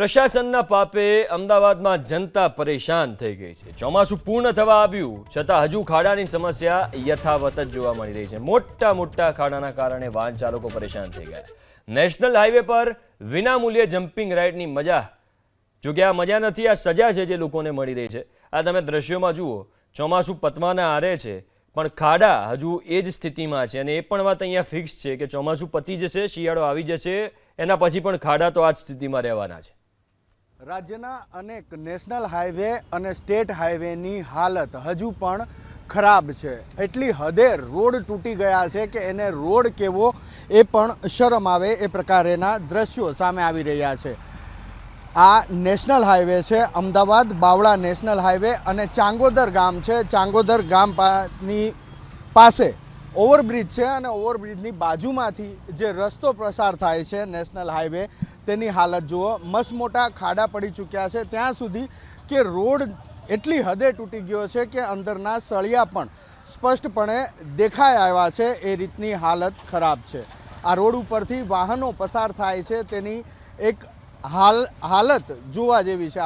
પ્રશાસનના પાપે અમદાવાદમાં જનતા પરેશાન થઈ ગઈ છે. ચોમાસું પૂર્ણ થવા આવ્યું, છતાં હજુ ખાડાની સમસ્યા યથાવત જ જોવા મળી રહી છે. મોટા મોટા ખાડાના કારણે વાહન ચાલકો પરેશાન થઈ ગયા. નેશનલ હાઈવે પર વિનામૂલ્યે જમ્પિંગ રાઇડની મજા. જો કે આ મજા નથી, આ સજા છે જે લોકોને મળી રહી છે. આ તમે દ્રશ્યોમાં જુઓ, ચોમાસું પતવાના આરે છે, પણ ખાડા હજુ એ જ સ્થિતિમાં છે. અને એ પણ વાત અહીંયા ફિક્સ છે કે ચોમાસું પતી જશે, શિયાળો આવી જશે, એના પછી પણ ખાડા તો આ જ સ્થિતિમાં રહેવાના છે. રાજ્યના અનેક નેશનલ હાઈવે અને સ્ટેટ હાઈવેની હાલત હજુ પણ ખરાબ છે. એટલી હદે રોડ તૂટી ગયા છે કે એને રોડ કેવો એ પણ શરમ આવે એ પ્રકારેના દ્રશ્યો સામે આવી રહ્યા છે. આ નેશનલ હાઈવે છે, અમદાવાદ બાવળા નેશનલ હાઈવે અને ચાંગોદર ગામ છે. ચાંગોદર ગામની પાસે ઓવરબ્રિજ છે અને ઓવરબ્રિજની બાજુમાંથી જે રસ્તો પસાર થાય છે નેશનલ હાઈવે તેની હાલત જુઓ. મસ્ત ખાડા પડી ચૂક્યા છે. ત્યાં સુધી કે રોડ એટલી હદે તૂટી ગયો છે કે અંદરના સળિયા પણ સ્પષ્ટપણે દેખાઈ આવ્યા છે. એ રીતની હાલત ખરાબ છે. આ રોડ ઉપરથી વાહનો પસાર થાય છે. તેની એક હાલ, હાલત જોવા જેવી છે.